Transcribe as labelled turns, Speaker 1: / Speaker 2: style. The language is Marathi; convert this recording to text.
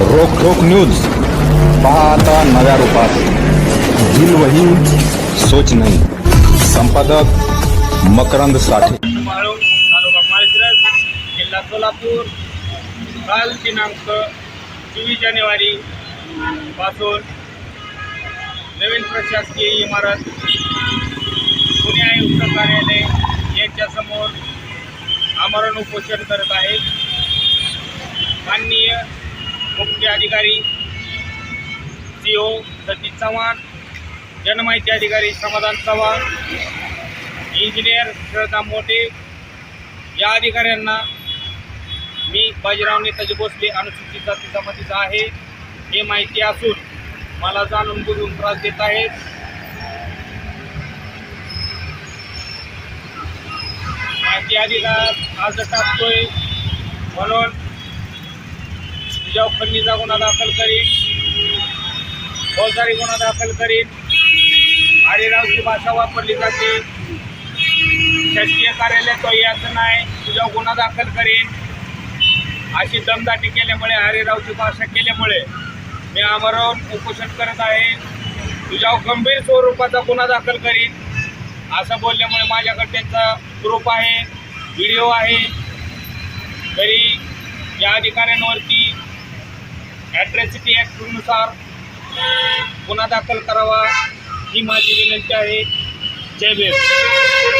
Speaker 1: रोखोक न्यूज. पाहता नव्या रूपात. दिल वही सोच नाही. संपादक मकरंद साठे.
Speaker 2: तालुका माळशिरस जिल्हा सोलापूर काल दिनांक चोवीस जानेवारी पासून नवीन प्रशासकीय इमारत पुणे आयुक्त कार्यालय यांच्यासमोर आमरण उपोषण करत आहे माननीय जनमाहिती अधिकारी सी ओ सतीश चव्हाण जनमाहिती अधिकारी समाधान चव्हाण इंजिनियर श्रद्धा मोठे या अधिकाऱ्यांना मी बाजीराव नेताजी भोसले अनुसूचित जाती जमातीचा आहे. हे माहिती असून मला जाणून बुजून त्रास देत आहेत माहिती अधिकार आज टाकतोय. म्हणून तुझ्या गुन्हा दाखल करीन. फौजदारी गुन्हा दाखल करीन. आडेरावची भाषा वापरली जाते. शासकीय कार्यालय तो याचं नाही. तुझ्या गुन्हा दाखल करीन. अशी दमदाटी केल्यामुळे आरेरावची भाषा केल्यामुळे मी आमरण उपोषण करत आहे. तुझ्यावर गंभीर स्वरूपाचा गुन्हा दाखल करीन. असं बोलल्यामुळे माझ्याकडे त्यांचा ग्रुप आहे व्हिडिओ आहे. तरी या अधिकाऱ्यांवरती ॲट्रॅसिटी ॲक्टनुसार गुन्हा दाखल करावा. ही माझी विनंती आहे. जय भीम.